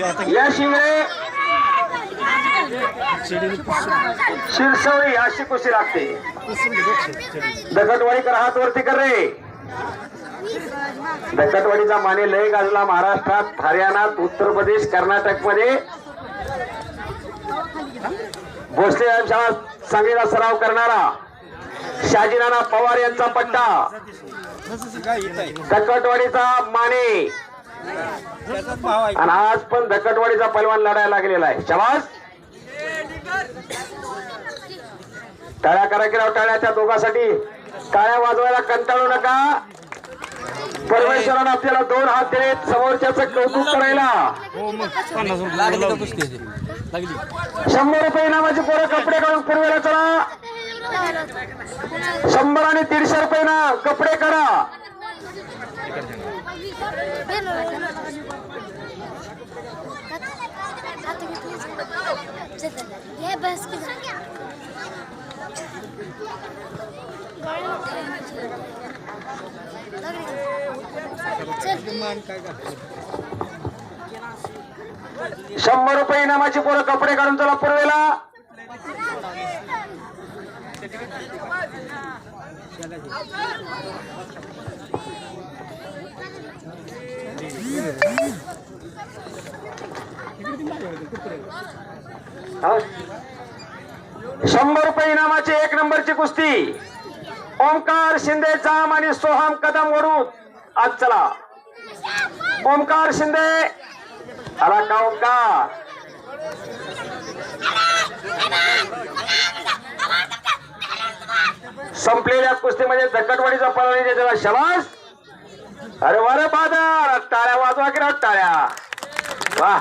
याशिवाय शिरसवळी अशी कुशी लागते. दगडवाडीकर हात वरती कर रे. दगडवाडीचा माने लय गाजला महाराष्ट्रात हरियाणात उत्तर प्रदेश कर्नाटकमध्ये भोसले यांच्या सांगलीला सराव करणारा शाजीनाना पवार यांचा पट्टा. दगडवाडीचा माने आणि आज पण धकटवाडीचा पैलवान लढायला लागलेला आहे. शबास. टाळ्या करा की राव टाळ्या त्या दोघांसाठी. टाळ्या वाजवायला कंटाळू नका. परमेश्वरानं आपल्याला दोन हात दिले समोरच्याच कौतुक करायला? लागली शंभर रुपये इनामाचे पोरं कपडे काढून पूर्वेला चला. शंभर आणि दीडशे रुपये ना कपडे करा शंभर रुपये इनामाची पोरं कपडे काढून चला पूर्वेला. शंभर रुपये इनामाची एक नंबरची कुस्ती. ओमकार शिंदे जाम आणि सोहम कदम वरून. आज चला. ओमकार शिंदे. आला का ओमकार संपलेल्या कुस्तीमध्ये धकटवाडीचा पळवणी त्याला शबास अरे वर बाजार टाळ्या वाजवा की टाळ्या वा.